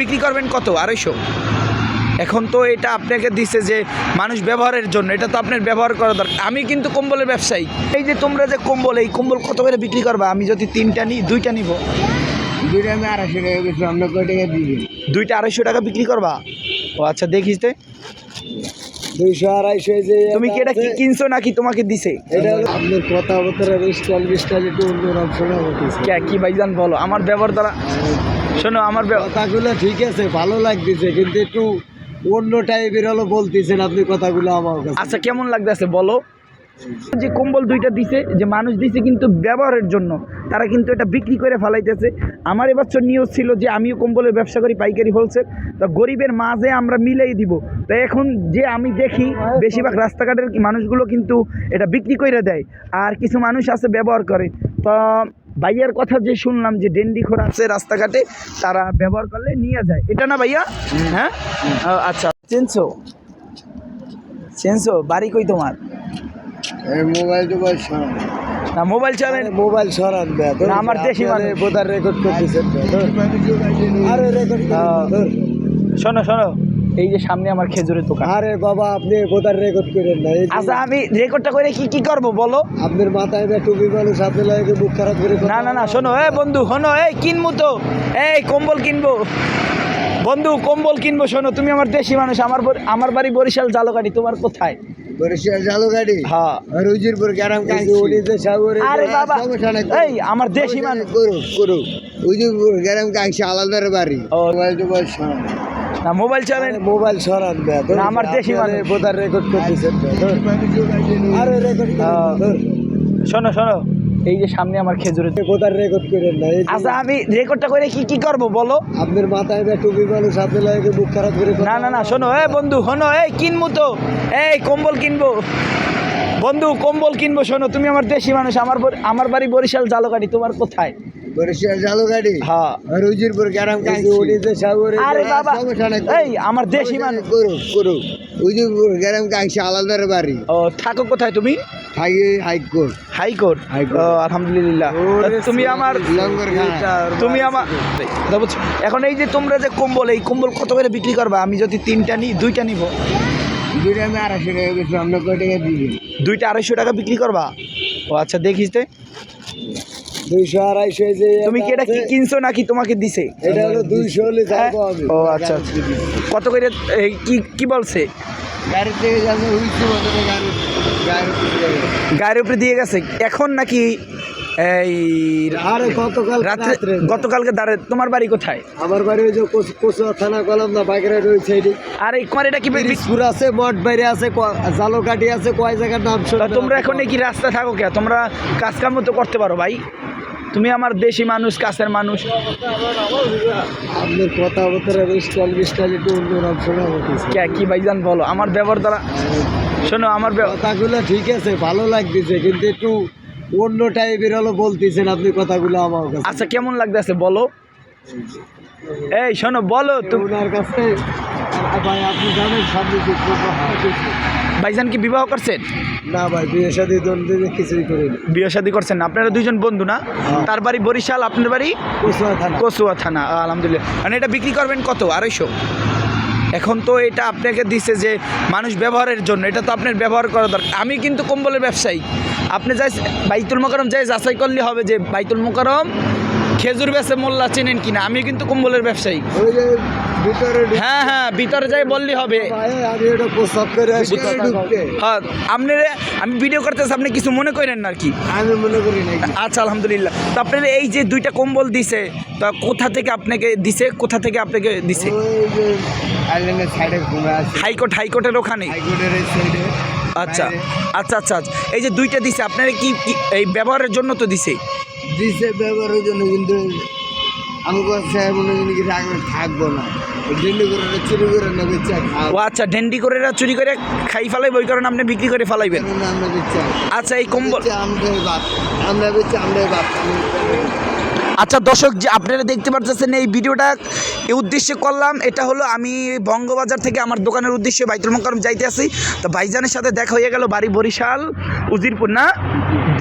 বিক্রি করবেন কত? আড়াইশো। এখন তো এটা আপনাকে দিছে যে মানুষ ব্যবহারের জন্য এটা তো আপনার ব্যবহার করা দরকার। আমি কিন্তু কম্বলের ব্যবসায়ী। এই যে তোমরা যে কম্বল এই কম্বল কত করে বিক্রি করবা? আমি যদি তিনটা নিই দুইটা নিব। দুইটা আমি আড়াইশো টাকা বেশি আমরা কয় টাকা দিবেন দুইটা আড়াইশো টাকা বিক্রি করবা? ও আচ্ছা দেখিস তো দুইশো আড়াইশো যে তুমি কি এটা কি কিনছো নাকি তোমাকে দিছে? এটা আপনার কথাবার্তা একটু অন্যরকম শোনা হতেছে কি ভাইজান বলো? আমার ব্যবহার দ্বারা শোনো আমার কথাগুলো ঠিক আছে ভালো লাগতেছে কিন্তু একটু অন্য টাইপের হলো বলতেছেন আপনি কথাগুলো আমার কাছে। আচ্ছা কেমন লাগতেছে বলো? যে কম্বল দুইটা দিছে যে মানুষ দিছে কিন্তু ব্যবহারের জন্য তারা কিন্তু এটা বিক্রি করে ফেলাইতেছে। আমার এবছর নিউজ ছিল যে আমিও কম্বলের ব্যবসা করি পাইকারি হোলসেল তো গরিবের মাঝে আমরা মিলাই দিব। তো এখন যে আমি দেখি বেশিরভাগ রাস্তাঘাটের মানুষগুলো কিন্তু এটা বিক্রি করে দেয় আর কিছু মানুষ আছে ব্যবহার করে। তো ভাইয়ার কথা যে শুনলাম যে ডেন্ডি খোর আছে রাস্তাঘাটে তারা ব্যবহার করলে নিয়ে যায়। এটা না ভাইয়া? হ্যাঁ? আচ্ছা। চেনছো? চেনছো? বাড়ি কই তোমার? মোবাইল টোবাইল সরান না মোবাইল চালান মোবাইল সরান না, আমার দেশি মানুষ। বোধার রেকর্ড করতেছেন আরে রেকর্ড শোনো শোনো। এই যে সামনে আমার খেজুরের দোকান। আরে বাবা আপনি বোধার রেকর্ড করেন না আচ্ছা আমি রেকর্ডটা করে কি কি করব বলো? আপনার মাথায় বে টুপি মানুষ আপনি লাগে বুক খারাপ করে না না না শোনো এ বন্ধু শোনো এই কিনবো তো। এই কম্বল কিনবো। বন্ধু কম্বল কিনবো শোনো তুমি আমার দেশি মানুষ আমার আমার বাড়ি বরিশাল জালকাটি তোমার কোথায়? বরিশাল হ্যাঁ। আর উজিরপুর গ্রাম কাছে সাগরে আরে বাবা এই আমার দেশি মানুষ। করুক করুক। গ্রাম কাছে আলাদার বাড়ি। ও। না মোবাইল চালান মোবাইল সরান না, আমার দেশি। আরে বোধার রেকর্ড করতেছেন আরে রেকর্ড শোনো শোনো। এই যে সামনে আমার খেজুরের। বোধার রেকর্ড করেন না আচ্ছা আমি রেকর্ডটা করে কি কি করব বলো? আপনার মাথায় বে টুপি মানুষ আপনি লাগে বুক খারাপ করে না না না শোনো এ বন্ধু শোনো এই কিনবো তো। এই কম্বল কিনবো। বন্ধু কম্বল কিনবো শোনো তুমি আমার দেশি মানুষ আমার আমার বাড়ি বরিশাল জালকাটি তোমার কোথায়? চালু গাড়ি? হ্যাঁ আর উজিরপুর গ্রাম কাছে উনি যে সাগরে আরে বাবা এই আমার দেশি মানুষ। করুক করুক। উজিরপুর গ্রাম কাছে আলাদার বাড়ি। ও থাকো কোথায় তুমি? থাকি হাইকোর্ট। হাইকোর্ট? হাইকোর্ট। ও আলহামদুলিল্লাহ। ওরে তুমি আমার তুমি আমার এখন এই যে তোমরা যে কম্বল এই কম্বল কত করে বিক্রি করবা? আমি যদি তিনটা নিই দুইটা নিব। দুইটা আমি আড়াইশো টাকা বেশি আমরা কয় টাকা দিবেন দুইটা আড়াইশো টাকা বিক্রি করবা? ও আচ্ছা দেখিস তো দুইশো আড়াইশো যে তুমি কি এটা কি কিনছো নাকি তোমাকে দিছে? এটা হলো দুইশো হলে হ্যাঁ? যাব। আমি ও আচ্ছা কত করে কি কি বলছে? গাড়ি থেকে যাব উঠছি মতো গাড়ি গাড়ি থেকে যাব। গায়ের উপরে দিয়ে গেছে। এখন নাকি এই আরে গতকাল রাত্রে গতকালকে দাঁড়ে তোমার বাড়ি কোথায়? আমার বাড়ি ওই যে কোচ- কোচুয়া থানা কলাম না বাইকের রয়েছে এটি আর এই তোমার এটা কি বি- আছে মঠ বাইরে আছে জালকাঠি আছে কয় জায়গার নাম তোমরা এখন কি রাস্তা থাকো কে? তোমরা কাজ কাম তো করতে পারো ভাই। তুমি আমার দেশি মানুষ কাছের মানুষ। আপনার শোনা কে কি ভাইজান বলো? আমার ব্যবহার দ্বারা শোনো আমার কথাগুলো ঠিক আছে ভালো লাগতেছে কিন্তু একটু অন্য টাইপের হলো বলতেছেন আপনি কথাগুলো আমার আচ্ছা কেমন লাগতেছে বলো? এই শোনো বলো ওনার কাছে ভাই আপনি জানেন সামনে যে প্রোগ্রাম আছে। ভাইজান কি বিবাহ করছেন? না ভাই বিয়ে দ্বন্দ্বে কিছুই করিনি। বিয়ে শাদী করছেন না। আপনারা দুইজন বন্ধু না? তার বাড়ি বরিশাল আপনার বাড়ি? কোচুয়া থানা। কচুয়া থানা আলহামদুলিল্লাহ। মানে এটা বিক্রি করবেন কত? আড়াইশো। এখন তো এটা আপনাকে দিছে যে মানুষ ব্যবহারের জন্য। এটা তো আপনার ব্যবহার করা দরকার। আমি কিন্তু কম্বলের ব্যবসায়ী। আপনি যাই বাইতুল মোকারম যাই যাচাই করলে হবে যে বাইতুল মোকারম খেজুর বেচে মোল্লা চেনেন কিনা? আমি কিন্তু কম্বলের ব্যবসায়ী। হ্যাঁ হ্যাঁ ভিতরে যাই বললে হবে। হ্যাঁ আপনি আমি ভিডিও করতেছি আপনি কিছু মনে করেন না আর কি? আমি মনে করি নাকি আচ্ছা আলহামদুলিল্লাহ। তো আপনার এই যে দুইটা কম্বল দিছে তা কোথা থেকে আপনাকে দিছে কোথা থেকে আপনাকে দিছে? হাইকোর্ট হাইকোর্টের ওখানে? আচ্ছা আচ্ছা আচ্ছা আচ্ছা। এই যে দুইটা দিছে আপনারা কি কি- এই ব্যবহারের জন্য তো দিছে? দিছে ব্যবহারের জন্য কিন্তু আমি কথা মনে থাকব না। ডেন্ডি করে চুরি করে না ও আচ্ছা ডেন্ডি করে চুরি করে খাই ফেলাই কারণে আপনি বিক্রি করে ফেলাইবেন? আমরা বেচা আচ্ছা এই কম্বল আমরা বাপ আমরা বেচা আমরা বাপ। আচ্ছা দর্শক, যে আপনারা দেখতে পাচ্ছেন এই ভিডিওটা এই উদ্দেশ্যে করলাম, এটা হলো আমি বঙ্গবাজার থেকে আমার দোকানের উদ্দেশ্যে বাইতুল মোকারম যাইতে আসি। তো ভাইজানের সাথে দেখা হয়ে গেল বাড়ি বরিশাল, উজিরপুর, না?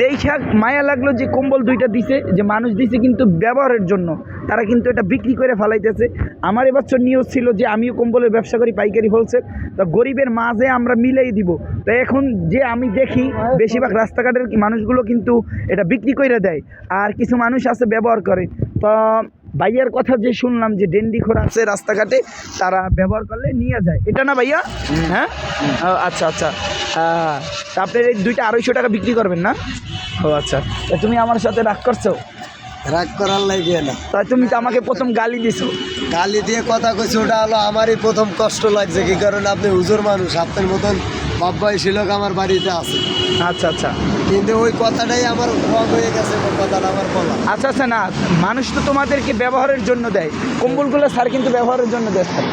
দেখা মায়া লাগল যে কম্বল দুইটা দিছে, যে মানুষ দিছে কিন্তু ব্যবহারের জন্য। তারা কিন্তু এটা বিক্রি করে ফেলাইতেছে। আমার এবছর নিয়োগ ছিল যে আমিও কম্বলের ব্যবসা করি, পাইকারি হোলসেল তো গরিবের মাঝে আমরা মিলাই দিব। তো এখন যে আমি দেখি, বেশিরভাগ রাস্তাঘাটের মানুষগুলো কিন্তু এটা বিক্রি করে দেয়। আর কিছু মানুষ আছে ব্যবহার করে। তো ভাইয়ার কথা যে শুনলাম যে ডেন্ডি খোর আছে রাস্তাঘাটে তারা ব্যবহার করলে নিয়ে যায়। এটা না ভাইয়া? হ্যাঁ? আচ্ছা আচ্ছা। তা আপনার এই দুইটা আড়াইশো টাকা বিক্রি করবেন না? ও আচ্ছা। তা তুমি আমার সাথে রাগ করছ? রাগ করার লাগে না। তা তুমি তো আমাকে প্রথম গালি দিছো। গালি দিয়ে কথা কইছো ওটা হলো আমারই প্রথম কষ্ট লাগছে। কি কারণ আপনি হুজুর মানুষ আপনার মতন বাব্বাই শিলক আমার বাড়িতে আছে। আচ্ছা আচ্ছা। কিন্তু ওই কথাটাই আমার রং হয়ে গেছে কথাটা আমার বলা আচ্ছা আচ্ছা না মানুষ তো তোমাদেরকে ব্যবহারের জন্য দেয় কম্বলগুলো স্যার কিন্তু ব্যবহারের জন্য দেয় স্যার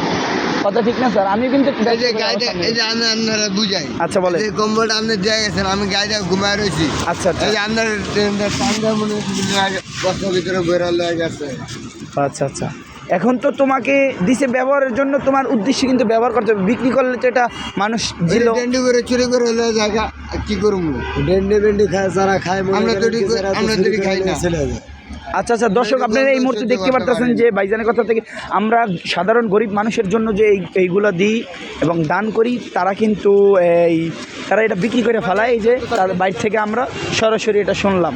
কথা ঠিক না স্যার আমি কিন্তু এই যে গাড়িটা এই যে আমি আপনারা বুঝাই আচ্ছা বলে এই কম্বলটা আপনি দিয়ে গেছেন আমি গাড়িটা ঘুমায় রয়েছি আচ্ছা আচ্ছা এই যে আপনার ট্রেনটা মনে হচ্ছে বস্তার ভিতরে বেরো গেছে আচ্ছা আচ্ছা এখন তো তোমাকে দিছে ব্যবহারের জন্য তোমার উদ্দেশ্যে কিন্তু ব্যবহার করতে হবে। বিক্রি করলে তো এটা মানুষ দিল ডেন্ডি করে চুরি করে লয়ে জায়গা কি করব ডেন্ডি বেন্ডি খায় সারা খায় আমরা তো আমরা তো খাই না। আচ্ছা আচ্ছা দর্শক আপনারা এই মুহূর্তে দেখতে পারতেছেন যে বাইজানের কথা থেকে আমরা সাধারণ গরিব মানুষের জন্য যে এই এইগুলো দিই এবং দান করি তারা কিন্তু এই তারা এটা বিক্রি করে ফেলায়। এই যে তার বাইর থেকে আমরা সরাসরি এটা শুনলাম।